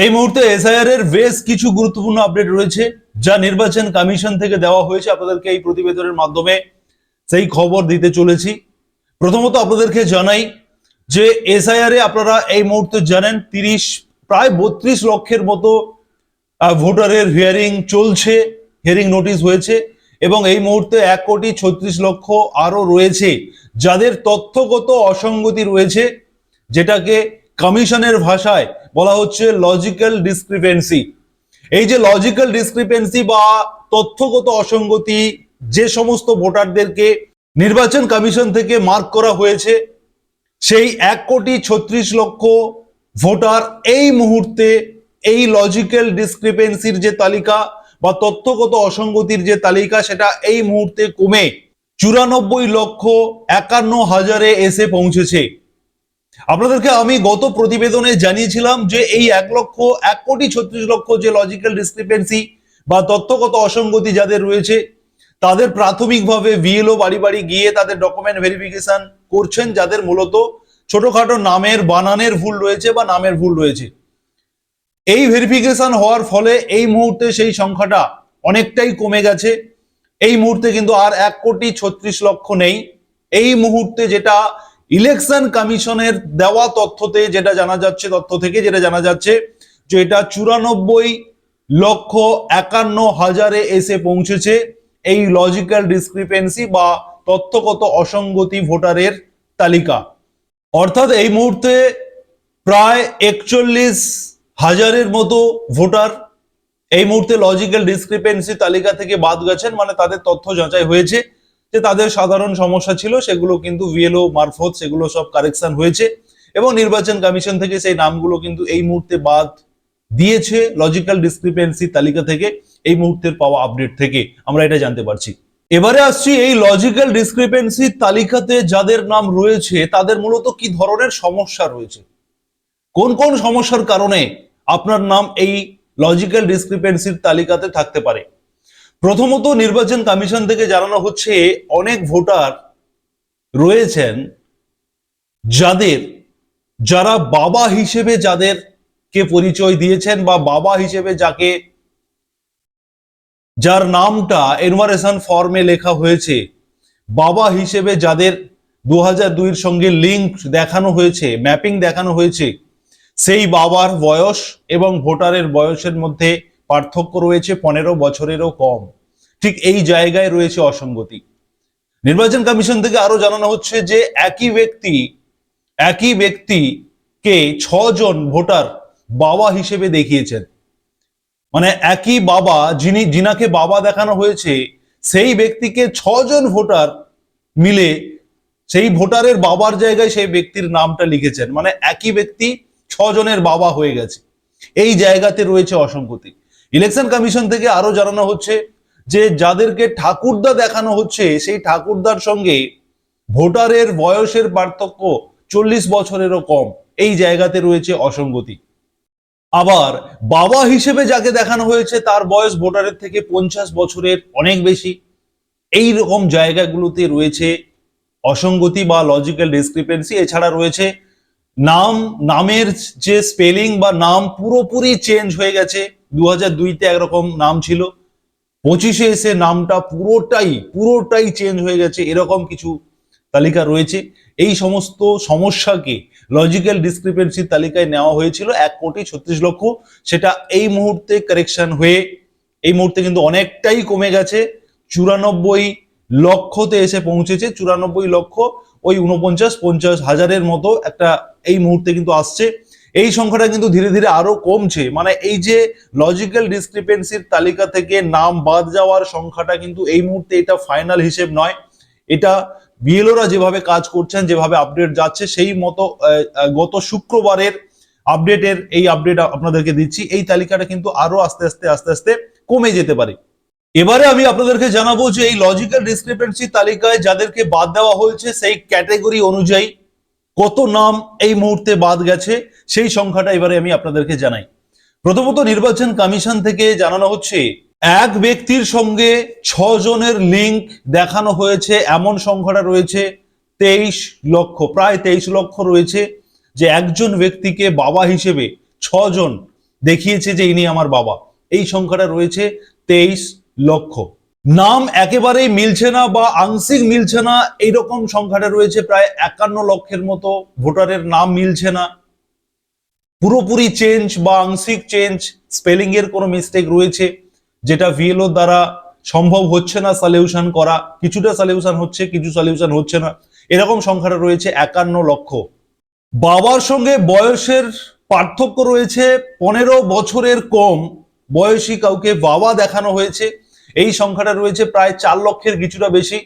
এই মুহূর্তে এসআইআর এর বেশ কিছু গুরুত্বপূর্ণ আপডেট রয়েছে, যা নির্বাচন কমিশন থেকে দেওয়া হয়েছে। আপনাদেরকে এই প্রতিবেদনের মাধ্যমে সেই খবর দিতে চলেছি। প্রথমত আপনাদেরকে জানাই যে এসআইআর এ আপনারা এই মুহূর্তে জানেন, তিরিশ, প্রায় বত্রিশ লক্ষের মতো ভোটারের হিয়ারিং চলছে হিয়ারিং নোটিশ হয়েছে এবং এই মুহূর্তে এক কোটি ছত্রিশ লক্ষ আরও রয়েছে, যাদের তথ্যগত অসঙ্গতি রয়েছে, যেটাকে কমিশনের ভাষায় বলা হচ্ছে লজিক্যাল ডিসক্রিপেন্সি এই যে লজিক্যাল ডিসক্রিপেন্সি বা তথ্যগত অসঙ্গতি, যে সমস্ত ভোটারদেরকে নির্বাচন কমিশন থেকে মার্ক করা হয়েছে, সেই এক কোটি ছত্রিশ লক্ষ ভোটার এই মুহূর্তে এই লজিক্যাল ডিসক্রিপেন্সির যে তালিকা বা তথ্যগত অসঙ্গতির যে তালিকা, সেটা এই মুহূর্তে কমে চুরানব্বই লক্ষ একান্ন হাজারে এসে পৌঁছেছে। আপনাদেরকে আমি গত প্রতিবেদনে জানিয়েছিলাম যে এই এক লক্ষ, এক কোটি ছত্রিশ লক্ষ যে লজিক্যাল ডিসক্রিপেন্সি বা তথ্যগত অসঙ্গতি যাদের রয়েছে, তাদের প্রাথমিকভাবে ভিএলও বাড়ি বাড়ি গিয়ে তাদের ডকুমেন্ট ভেরিফিকেশন করছেন, যাদের মূলত ছোটখাটো নামের, বানানের ভুল রয়েছে বা নামের ভুল রয়েছে। এই ভেরিফিকেশন হওয়ার ফলে এই মুহূর্তে সেই সংখ্যাটা অনেকটাই কমে গেছে। এই মুহূর্তে কিন্তু আর এক কোটি ছত্রিশ লক্ষ নেই। এই মুহূর্তে যেটা ইলেকশন কমিশনের দেওয়া তথ্যতে যেটা জানা যাচ্ছে, তথ্য থেকে যেটা জানা যাচ্ছে, যে এটা চুরানব্বই লক্ষ একান্ন হাজারে এসে পৌঁছেছে এই লজিক্যাল ডিসক্রিপেন্সি বা তথ্যগত অসঙ্গতি ভোটারের তালিকা। অর্থাৎ এই মুহূর্তে প্রায় একচল্লিশ হাজারের মতো ভোটার এই মুহূর্তে লজিক্যাল ডিসক্রিপেন্সি তালিকা থেকে বাদ গেছেন মানে তাদের তথ্য যাচাই হয়েছে। যে তাদের সাধারণ সমস্যা ছিল, সেগুলো কিন্তু ভিএলও মারফত, সেগুলো সব কারেকশন হয়েছে এবং নির্বাচন কমিশন থেকে সেই নামগুলো কিন্তু এই মুহূর্তে বাদ দিয়েছে লজিক্যাল ডিসক্রিপেন্সি তালিকা থেকে এই মুহূর্তের পাওয়া আপডেট থেকে। আমরা এটা জানতে পারছি। এবারে আসছি এই লজিক্যাল ডিসক্রিপেন্সি তালিকাতে যাদের নাম রয়েছে, তাদের মূলত কি ধরনের সমস্যা রয়েছে? কোন কোন সমস্যার কারণে আপনার নাম এই লজিক্যাল ডিসক্রিপেন্সির তালিকাতে থাকতে পারে? প্রথমত নির্বাচন কমিশন থেকে জানানো হচ্ছে, অনেক ভোটার রয়েছেন যাদের, যারা বাবা হিসেবে যাদের কে পরিচয় দিয়েছেন বা বাবা হিসেবে যাকে, যার নামটা এনভারেশন ফর্মে লেখা হয়েছে, বাবা হিসেবে যাদের দু হাজার সঙ্গে লিঙ্ক দেখানো হয়েছে ম্যাপিং দেখানো হয়েছে, সেই বাবার বয়স এবং ভোটারের বয়সের মধ্যে পার্থক্য রয়েছে পনেরো বছরেরও কম। ঠিক এই জায়গায় রয়েছে অসঙ্গতি। নির্বাচন কমিশন থেকে আরও জানানো হচ্ছে যে একই ব্যক্তি, একই ব্যক্তিকে ছজন ভোটার বাবা হিসেবে দেখিয়েছেন। মানে একই বাবা যিনি, যিনাকে বাবা দেখানো হয়েছে, সেই ব্যক্তিকে ছজন ভোটার মিলে সেই ভোটারের বাবার জায়গায় সেই ব্যক্তির নামটা লিখেছেন। মানে একই ব্যক্তি ছজনের বাবা হয়ে গেছে। এই জায়গাতে রয়েছে অসঙ্গতি। ইলেকশন কমিশন থেকে আরও জানানো হচ্ছে যে যাদেরকে ঠাকুরদা দেখানো হচ্ছে, সেই ঠাকুরদার সঙ্গে ভোটারের বয়সের পার্থক্য চল্লিশ বছরেরও কম। এই জায়গাতে রয়েছে অসঙ্গতি। আবার বাবা হিসেবে যাকে দেখানো হয়েছে, তার বয়স ভোটারের থেকে পঞ্চাশ বছরের অনেক বেশি। এই রকম জায়গাগুলোতে রয়েছে অসঙ্গতি বা লজিক্যাল ডিসক্রিপেন্সি এছাড়া রয়েছে নাম, নামের যে স্পেলিং বা নাম পুরোপুরি চেঞ্জ হয়ে গেছে। দু হাজার দুইতে একরকম নাম ছিল। পঁচিশে এসে নামটা পুরোটাই পুরোটাই চেঞ্জ হয়ে গেছে, এরকম কিছু তালিকা রয়েছে। এই সমস্ত সমস্যাকে লজিক্যাল ডিসক্রিপেন্সির তালিকায় নেওয়া হয়েছিল, এক কোটি ছত্রিশ লক্ষ। সেটা এই মুহূর্তে কারেকশন হয়ে, এই মুহূর্তে কিন্তু অনেকটাই কমে গেছে। চুরানব্বই লক্ষতে এসে পৌঁছেছে, চুরানব্বই লক্ষ ওই উনপঞ্চাশ পঞ্চাশ হাজারের মতো একটা এই মুহূর্তে কিন্তু আসছে। এই সংখ্যাটা কিন্তু ধীরে ধীরে আরও কমছে। মানে এই যে লজিক্যাল ডিসক্রিপেন্সির তালিকা থেকে নাম বাদ যাওয়ার সংখ্যাটা কিন্তু এই মুহূর্তে এটা ফাইনাল হিসেব নয়। এটা বিএলওরা যেভাবে কাজ করছেন, যেভাবে আপডেট যাচ্ছে, সেই মতো গত শুক্রবারের আপডেটের এই আপডেট আপনাদেরকে দিচ্ছি। এই তালিকাটা কিন্তু আরও আস্তে আস্তে আস্তে আস্তে কমে যেতে পারে। এবারে আমি আপনাদেরকে জানাব যে এই লজিক্যাল ডিসক্রিপেন্সি তালিকায় যাদেরকে বাদ দেওয়া হয়েছে, সেই ক্যাটেগরি অনুযায়ী কত নাম এই মুহূর্তে বাদ গেছে। সেই সংখ্যাটা এবারে আমি আপনাদেরকে জানাই। প্রথমত নির্বাচন কমিশন থেকে জানানো হচ্ছে, এক ব্যক্তির সঙ্গে ছজনের লিঙ্ক দেখানো হয়েছে, এমন সংখ্যাটা রয়েছে তেইশ লক্ষ, প্রায় তেইশ লক্ষ রয়েছে যে একজন ব্যক্তিকে বাবা হিসেবে ছজন দেখিয়েছে যে ইনি আমার বাবা। এই সংখ্যাটা রয়েছে তেইশ লক্ষ। নাম একেবারেই মিলছে না বা আংশিক মিলছে না, এইরকম সংখ্যাটা রয়েছে প্রায় একান্ন লক্ষের মতো। ভোটারের নাম মিলছে না। পুরোপুরি চেঞ্জ বা আংশিক চেঞ্জ স্পেলিং এর কোনো মিস্টেক রয়েছে, যেটা ভিএলও দ্বারা সম্ভব হচ্ছে না সলিউশন করা। কিছুটা সলিউশন হচ্ছে, কিছু সলিউশন হচ্ছে না। এরকম সংখ্যাটা রয়েছে একান্ন লক্ষ। বাবার সঙ্গে বয়সের পার্থক্য রয়েছে পনেরো বছরের কম। বয়সী কাউকে বাবা দেখানো হয়েছে। এই সংখ্যাটা রয়েছে প্রায় চার লক্ষের কিছুটা বেশি।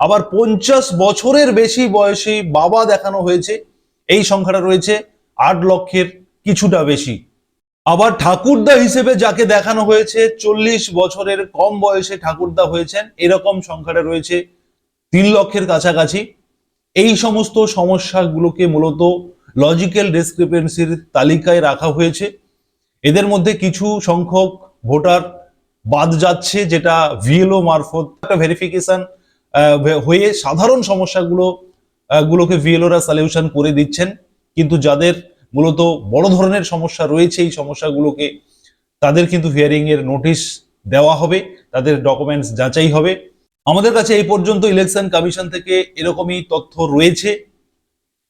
আবার পঞ্চাশ বছরের বেশি বয়সী বাবা দেখানো হয়েছে। এই সংখ্যাটা রয়েছে আট লক্ষের। কিছুটা বেশি। আবার ঠাকুরদা হিসেবে যাকে দেখানো হয়েছে, চল্লিশ বছরের কম বয়সে ঠাকুরদা হয়েছেন, এরকম সংখ্যাটা রয়েছে তিন লক্ষের কাছাকাছি। এই সমস্ত সমস্যাগুলোকে মূলত লজিক্যাল ডিসক্রিপেন্সির তালিকায় রাখা হয়েছে। এদের মধ্যে কিছু সংখ্যক ভোটার বাদ যাচ্ছে, যেটা ভিএলও মারফত একটা ভেরিফিকেশন হয়ে সাধারণ সমস্যাগুলো গুলোকে ভিএলওরা সলিউশন করে দিচ্ছেন। কিন্তু যাদের মূলত বড় ধরনের সমস্যা রয়েছে। এই সমস্যাগুলোকে তাদের কিন্তু হিয়ারিং এর নোটিশ দেওয়া হবে, তাদের ডকুমেন্টস যাচাই হবে। আমাদের কাছে এই পর্যন্ত ইলেকশন কমিশন থেকে এরকমই তথ্য রয়েছে।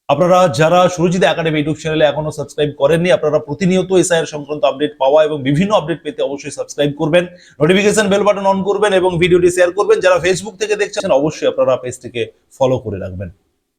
আপনারা যারা সুরজিৎ একাডেমি ইউটিউব চ্যানেলে এখনও সাবস্ক্রাইব করেননি, আপনারা প্রতিনিয়ত এসআইআর সংক্রান্ত আপডেট পাওয়া এবং বিভিন্ন আপডেট পেতে অবশ্যই সাবস্ক্রাইব করবেন। নোটিফিকেশন বেল বাটন অন করবেন এবং ভিডিওটি শেয়ার করবেন। যারা ফেসবুক থেকে দেখছেন, অবশ্যই আপনারা পেজটিকে ফলো করে রাখবেন।